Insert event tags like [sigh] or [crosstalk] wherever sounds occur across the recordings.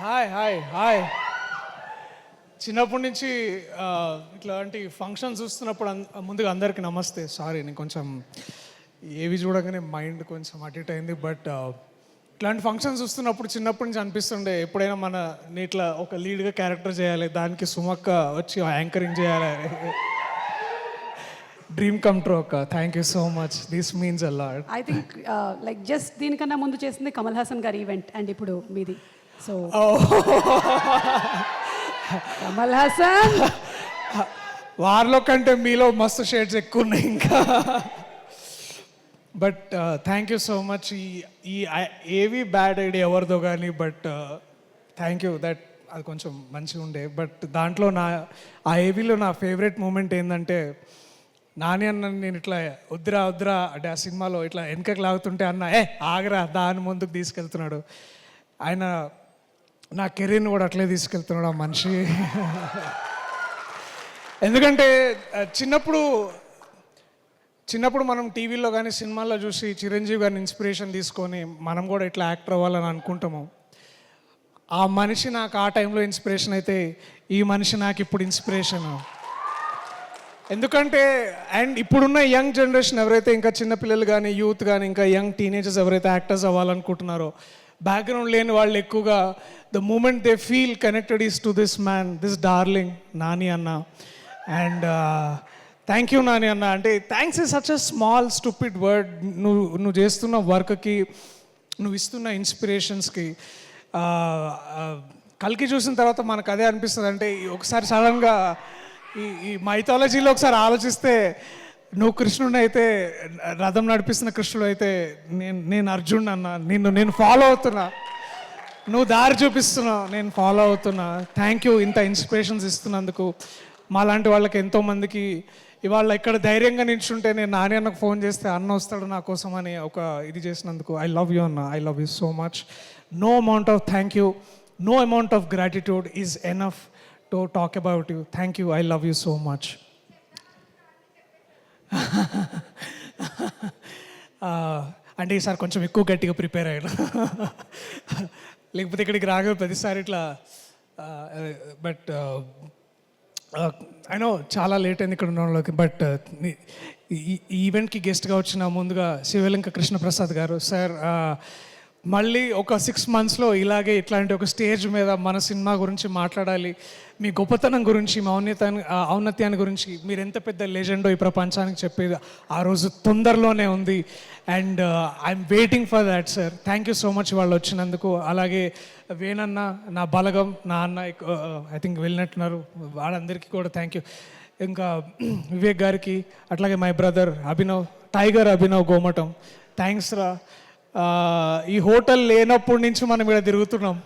Hi hi hi చిన్నప్పటి నుంచి ఇట్లాంటి ఫంక్షన్స్ చూస్తున్నప్పుడు ముందుగా అందరికీ నమస్తే. సారీ నేను కొంచెం ఏవి చూడగానే మైండ్ కొంచెం అటు అయింది బట్ ఇట్లాంటి ఫంక్షన్స్ చూస్తున్నప్పుడు చిన్నప్పటి నుంచి అనిపిస్తుండే ఎప్పుడైనా మన నీట్లా ఒక లీడ్గా క్యారెక్టర్ చేయాలి దానికి సుమక్క వచ్చి యాంకరింగ్ చేయాలి. డ్రీమ్ కమ్ ట్రూ అక్క. Thank you so much this means Allah I think like just దీనికన్నా ముందు చేసింది కమల్ హాసన్ గారి ఈవెంట్ అండ్ ఇప్పుడు మీది. సో కమల్ హాసన్ వారిలో కంటే మీలో మస్తు షేడ్స్ ఎక్కువ ఉన్నాయి ఇంకా but thank you so much ఈ ఈ ఏవి బ్యాడ్ ఐడియా ఎవరిదో కానీ బట్ థ్యాంక్ యూ దట్ అది కొంచెం మంచిగా ఉండే. బట్ దాంట్లో నా ఆ ఏవీలో నా ఫేవరెట్ మూమెంట్ ఏంటంటే నాని అన్న నేను ఇట్లా వద్దురా వద్దురా అంటే ఆ సినిమాలో ఇట్లా వెనకకి లాగుతుంటే అన్న ఏ ఆగరా దాని ముందుకు తీసుకెళ్తున్నాడు. ఆయన నా కెరీర్ని కూడా అట్లే తీసుకెళ్తున్నాడు ఆ మనిషి. ఎందుకంటే చిన్నప్పుడు చిన్నప్పుడు మనం టీవీలో కానీ సినిమాల్లో చూసి చిరంజీవి గారిని ఇన్స్పిరేషన్ తీసుకొని మనం కూడా ఇట్లా యాక్టర్ అవ్వాలని అనుకుంటాము. ఆ మనిషి నాకు ఆ టైంలో ఇన్స్పిరేషన్ అయితే ఈ మనిషి నాకు ఇప్పుడు ఇన్స్పిరేషన్. ఎందుకంటే అండ్ ఇప్పుడున్న యంగ్ జనరేషన్ ఎవరైతే ఇంకా చిన్నపిల్లలు కానీ యూత్ కానీ ఇంకా యంగ్ టీనేజర్స్ ఎవరైతే యాక్టర్స్ అవ్వాలనుకుంటున్నారో బ్యాక్గ్రౌండ్ లేని వాళ్ళు ఎక్కువగా the moment they feel connected is to this man this darling Nani అన్న అండ్ థ్యాంక్ యూ నాని అన్న అంటే thanks is such a small stupid word నువ్వు నువ్వు చేస్తున్న వర్క్కి నువ్వు ఇస్తున్న ఇన్స్పిరేషన్స్కి uh, uh, కలికి చూసిన తర్వాత మనకు అదే అనిపిస్తుంది. అంటే ఒకసారి సడన్గా ఈ ఈ మైథాలజీలో ఒకసారి ఆలోచిస్తే నువ్వు కృష్ణుడు అయితే రథం నడిపిస్తున్న కృష్ణుడు అయితే నేను నేను అర్జున్ అన్న నిన్ను నేను ఫాలో అవుతున్నా. నువ్వు దారి చూపిస్తున్నావు నేను ఫాలో అవుతున్నా. థ్యాంక్ యూ ఇంత ఇన్స్పిరేషన్స్ ఇస్తున్నందుకు. మాలాంటి వాళ్ళకి ఎంతోమందికి ఇవాళ ఇక్కడ ధైర్యంగా నిల్చుంటే నేను నాని అన్నకు ఫోన్ చేస్తే అన్న వస్తాడు నా కోసం అని ఒక ఇది చేసినందుకు ఐ లవ్ యూ అన్న. I love you so much no amount of thank you no amount of gratitude is enough to talk about you thank you I love you so much అంటే ఈసారి కొంచెం ఎక్కువ గట్టిగా ప్రిపేర్ అయ్యాను. లేకపోతే ఇక్కడికి రాగా ప్రతిసారి ఇట్లా బట్ ఐ నో చాలా లేట్ అయింది ఇక్కడ ఉన్న వాళ్ళకి బట్ ఈ ఈవెంట్కి గెస్ట్గా వచ్చిన ముందుగా శివలింక కృష్ణప్రసాద్ గారు సార్ మళ్ళీ ఒక సిక్స్ మంత్స్లో ఇలాగే ఇట్లాంటి ఒక స్టేజ్ మీద మన సినిమా గురించి మాట్లాడాలి మీ గొప్పతనం గురించి మీ ఔన్నత ఔన్నత్యాన్ని గురించి మీరు ఎంత పెద్ద లెజెండో ఈ ప్రపంచానికి చెప్పేది ఆ రోజు తొందరలోనే ఉంది. And I'm waiting for that sir thank you so much వాళ్ళు వచ్చినందుకు. అలాగే వేణన్న నా బలగం నా అన్న ఐ థింక్ uh, వెళ్ళినట్టున్నారు. వాళ్ళందరికీ కూడా థ్యాంక్ యూ ఇంకా [clears throat] వివేక్ గారికి అట్లాగే my brother Abhinav tiger Abhinav Gomatam. Thanks రా. ఈ హోటల్ లేనప్పటి నుంచి మనం ఇక్కడ తిరుగుతున్నాం.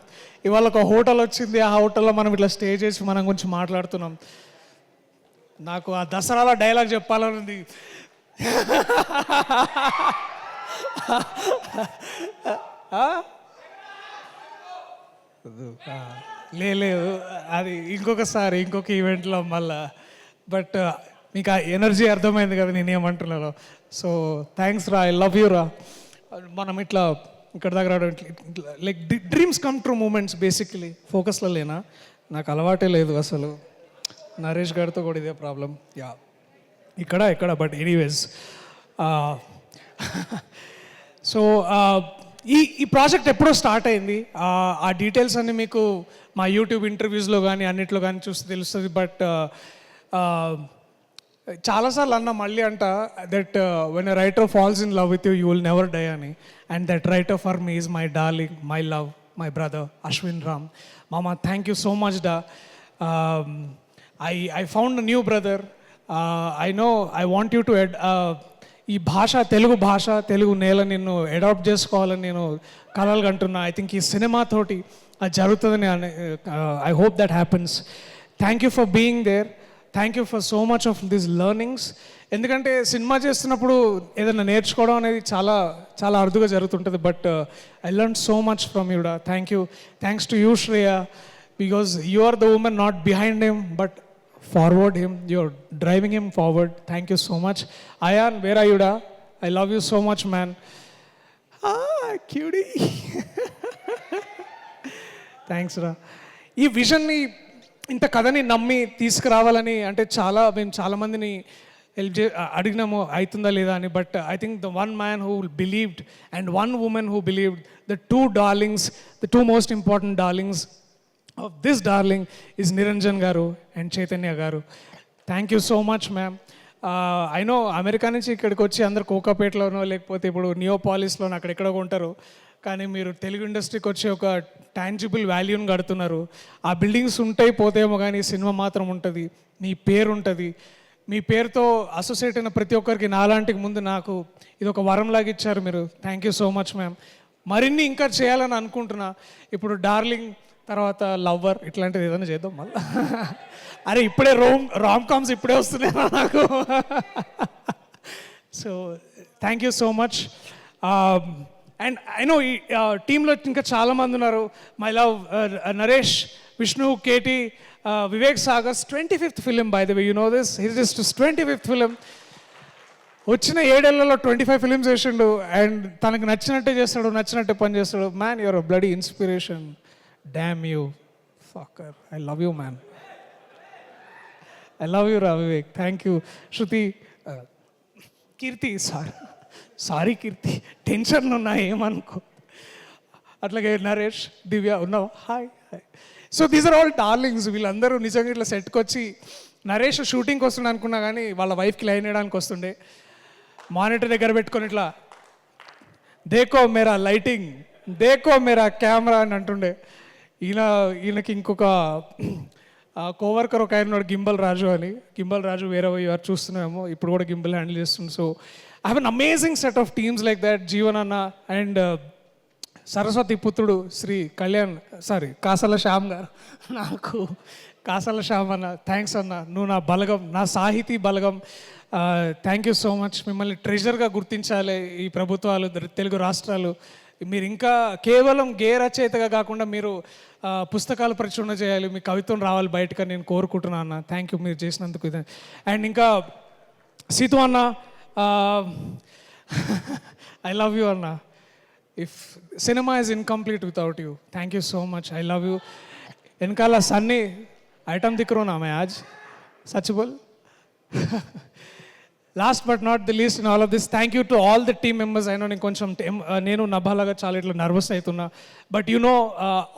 ఇవాళ ఒక హోటల్ వచ్చింది ఆ హోటల్లో మనం ఇట్లా స్టే చేసి మనం గురించి మాట్లాడుతున్నాం. నాకు ఆ దసరాలో డైలాగ్ చెప్పాలని ఉంది లేదు అది ఇంకొకసారి ఇంకొక ఈవెంట్లో మళ్ళా. బట్ మీకు ఆ ఎనర్జీ అర్థమైంది కదా నేను ఏమంటున్నాను సో థ్యాంక్స్ రా ఐ లవ్ యూ రా. మనం ఇట్లా ఇక్కడ దగ్గర like dreams come true moments basically ఫోకస్లో లేనా? నాకు అలవాటే లేదు అసలు. నరేష్ గారితో కూడా ఇదే ప్రాబ్లం యా ఇక్కడ ఇక్కడ బట్ ఎనీవేస్ సో ఈ ఈ ప్రాజెక్ట్ ఎప్పుడో స్టార్ట్ అయింది. ఆ, డీటెయిల్స్ అన్ని మీకు మా యూట్యూబ్ ఇంటర్వ్యూస్లో కానీ అన్నిట్లో కానీ చూస్తే తెలుస్తుంది బట్ చాలాసార్లు అన్న మళ్ళీ అంట that when a writer falls in love with you you will never die అని. And that writer for me is my darling my love my brother Ashwin Ram మామ థ్యాంక్ యూ సో మచ్ డా I I found new brother I know I want you to ఎడ్ ఈ భాష తెలుగు భాష తెలుగు నేల నిన్ను adapt చేసుకోవాలని నేను కలలు అంటున్నా ఐ థింక్ ఈ సినిమాతోటి అది జరుగుతుందని I hope that happens thank you for being there thank you for so much of this learnings ఎందుకంటే సినిమా చేస్తున్నప్పుడు ఏదైనా నేర్చుకోవడం అనేది చాలా చాలా అరుదుగా జరుగుతుంటుంది. But I learn so much from యూడా thank you thanks to you Shreya because you are the women not behind him but forward him your driving him forward thank you so much Ayan where యుడా I love you so much man QD thanks రా ఈ విజన్ని ఇంత కథని నమ్మి తీసుకురావాలని అంటే చాలా మేము చాలా మందిని హెల్ప్ చే అడిగినాము అవుతుందా లేదా అని. But I think the one man who believed and one woman who believed the two darlings the two most important darlings of this darling is Niranjan గారు అండ్ చైతన్య గారు thank you so much ma'am I know America నుంచి ఇక్కడికి వచ్చి అందరు కోకాపేటలోనో లేకపోతే ఇప్పుడు నియోపాలిస్లోనో అక్కడెక్కడో ఉంటారు. కానీ మీరు తెలుగు ఇండస్ట్రీకి వచ్చి ఒక టాంజిబుల్ వాల్యూని కడుతున్నారు. ఆ బిల్డింగ్స్ ఉంటాయి పోతేమో కానీ సినిమా మాత్రం ఉంటుంది. మీ పేరు ఉంటుంది. మీ పేరుతో అసోసియేట్ అయిన ప్రతి ఒక్కరికి నాలాంటికి ముందు నాకు ఇది ఒక వరంలాగా ఇచ్చారు మీరు. Thank you so much ma'am మరిన్ని ఇంకా చేయాలని అనుకుంటున్నా. ఇప్పుడు డార్లింగ్ తర్వాత లవ్వర్ ఇట్లాంటిది ఏదైనా చేద్దాం మళ్ళీ. [laughs] అరే ఇప్పుడే రోమ్ రామ్ కామ్స్ ఇప్పుడే వస్తున్నాయి నాకు. So thank you so much and I know ఈ టీంలో ఇంకా చాలామంది ఉన్నారు. My love Naresh Vishnu KT Vivek Sagar's twenty fifth film by the way you know this his is twenty fifth film వచ్చిన ఏడేళ్ళలో ట్వంటీ ఫైవ్ ఫిలిమ్స్ చేసిండు and తనకు నచ్చినట్టే చేస్తాడు నచ్చినట్టే పని చేస్తాడు. Man your bloody inspiration damn you fucker I love you man I love you రా Vivek thank you Shruti Keerthi sir sorry Keerthi టెన్షన్లు ఉన్నా ఏమనుకో. అట్లాగే నరేష్ దివ్య ఉన్నావు. Hi hi. So these are all darlings వీళ్ళందరూ నిజంగా ఇట్లా సెట్కి వచ్చి నరేష్ షూటింగ్కి వస్తుండే అనుకున్నా కానీ వాళ్ళ వైఫ్కి లైన్ వేయడానికి వస్తుండే. మానిటర్ దగ్గర పెట్టుకొని ఇట్లా దేకో మేరా లైటింగ్ దేకో మేరా కెమెరా అని అంటుండే. ఈయన ఈయనకి ఇంకొక కోవర్కర్ ఒక ఆయన గింబల్ రాజు అని. గింబల్ రాజు వేరే వారు చూస్తున్నామో ఇప్పుడు కూడా గింబల్ హ్యాండిల్ చేస్తుంది. So I have an amazing set of teams like that Jeevan అన్న అండ్ సరస్వతి పుత్రుడు శ్రీ కళ్యాణ్ సారీ కాసల శ్యామ్ గారు నాకు కాసల శ్యామ్ అన్న థ్యాంక్స్ అన్న నువ్వు నా బలగం నా సాహితీ బలగం థ్యాంక్ యూ సో మచ్ మిమ్మల్ని ట్రెజర్గా గుర్తించాలి ఈ ప్రభుత్వాలు తెలుగు రాష్ట్రాలు మీరు ఇంకా కేవలం గే రచయితగా కాకుండా మీరు పుస్తకాలు ప్రచురణ చేయాలి మీ కవిత్వం రావాలి బయటకు నేను కోరుకుంటున్నాను అన్న థ్యాంక్ యూ మీరు చేసినందుకు అండ్ ఇంకా సీతు అన్న ఐ లవ్ యూ అన్న if cinema is incomplete without you thank you so much I love you వెనకాల సన్నీ ఐటమ్ దిక్కురోనా మే ఆజ్ సచ్ బోల్ last but not the least in all of this thank you to all the team members అయినా నేను కొంచెం నేను నభాలాగా చాలా ఇట్లా నర్వస్ అవుతున్నా but you know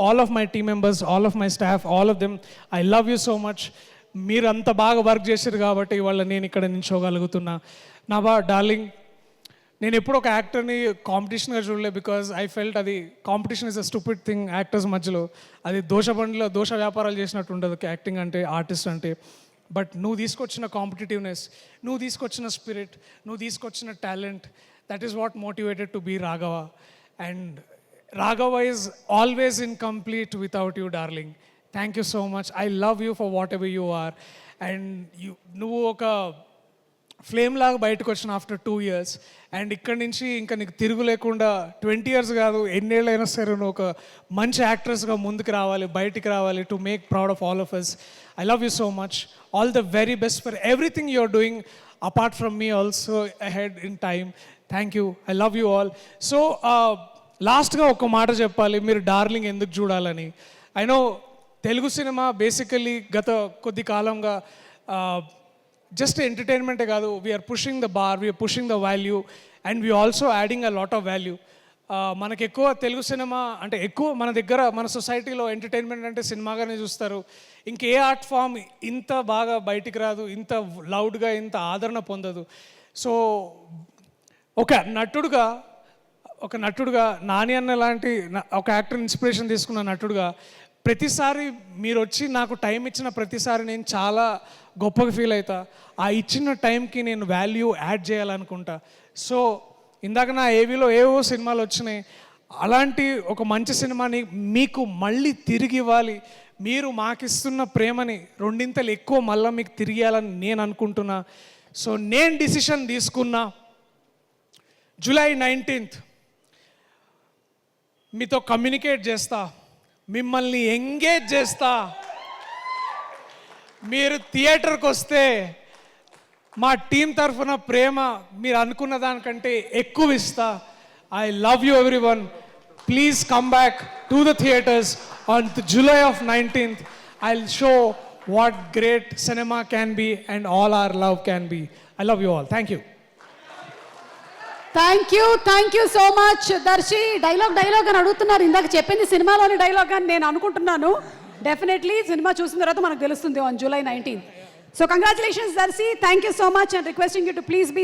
all of my team members all of my staff all of them I love you so much మీరు అంత బాగా వర్క్ చేశారు కాబట్టి ఇవాళ నేను ఇక్కడ నిల్చోగలుగుతున్నా నా బా డార్లింగ్ నేను ఎప్పుడు ఒక యాక్టర్ని కాంపిటీషన్గా చూడలే బికాజ్ ఐ ఫెల్ట్ అది competition is a stupid thing actors మధ్యలో. అది దోష బండిలో దోష వ్యాపారాలు చేసినట్టు ఉండదు యాక్టింగ్ అంటే ఆర్టిస్ట్ అంటే. బట్ నువ్వు తీసుకొచ్చిన కాంపిటేటివ్నెస్ నువ్వు తీసుకొచ్చిన స్పిరిట్ నువ్వు తీసుకొచ్చిన talent that is what motivated to be Raghava and Raghava is always in complete without you darling thank you so much I love you for whatever you are and you నువ్వు ఒక flame లాగా బయటకు వచ్చిన after two years and ఇక్కడి నుంచి ఇంకా నీకు తిరుగు లేకుండా ట్వంటీ ఇయర్స్ కాదు ఎన్నేళ్ళైనా సరే నువ్వు ఒక మంచి యాక్ట్రెస్గా ముందుకు రావాలి బయటికి రావాలి to make proud of all of us I love you so much all the very best for everything you are doing apart from me also ahead in time thank you I love you all so లాస్ట్గా ఒక మాట చెప్పాలి. మీరు darling ఎందుకు చూడాలని? I know Telugu cinema basically గత కొద్ది కాలంగా uh, జస్ట్ ఎంటర్టైన్మెంటే కాదు we're pushing the bar we're pushing the value and we also adding a lot of value మనకి ఎక్కువ తెలుగు సినిమా అంటే ఎక్కువ మన దగ్గర మన సొసైటీలో ఎంటర్టైన్మెంట్ అంటే సినిమాగానే చూస్తారు. ఇంకే ఆర్ట్ ఫామ్ ఇంత బాగా బయటికి రాదు ఇంత లౌడ్గా ఇంత ఆదరణ పొందదు. సో ఒక నటుడుగా ఒక నటుడుగా నాని అన్న లాంటి ఒక యాక్టర్ ఇన్స్పిరేషన్ తీసుకున్న నటుడుగా ప్రతిసారి మీరు వచ్చి నాకు టైం ఇచ్చిన ప్రతిసారి నేను చాలా గొప్పగా ఫీల్ అవుతా ఆ ఇచ్చిన టైంకి నేను వాల్యూ యాడ్ చేయాలనుకుంటా. సో ఇందాక నా ఏవీలో ఏవో సినిమాలు వచ్చినాయి. అలాంటి ఒక మంచి సినిమాని మీకు మళ్ళీ తిరిగి ఇవ్వాలి. మీరు మాకిస్తున్న ప్రేమని రెండింతలు ఎక్కువ మళ్ళీ మీకు తిరిగి ఇవ్వాలని నేను అనుకుంటున్నా. సో నేను డిసిషన్ తీసుకున్నా. జూలై నైన్టీన్త్ మీతో కమ్యూనికేట్ చేస్తా. మిమ్మల్ని ఎంగేజ్ చేస్తా. మీరు థియేటర్కి వస్తే మా టీం తరఫున ప్రేమ మీరు అనుకున్న దానికంటే ఎక్కువ ఇస్తా I love you everyone please come back to the theatres on July of nineteenth I show what great cinema can be and all are love can be I love you all thank you thank you thank you so much Darshi dialogue dialogue అని అడుగుతున్నారు. ఇందాక చెప్పింది సినిమాలోని dialogue అని నేను అనుకుంటున్నాను. Definitely cinema చూసిన తర్వాత మనకు తెలుస్తుంది on July nineteen so congratulations Darshi. Thank you so much and requesting you to please be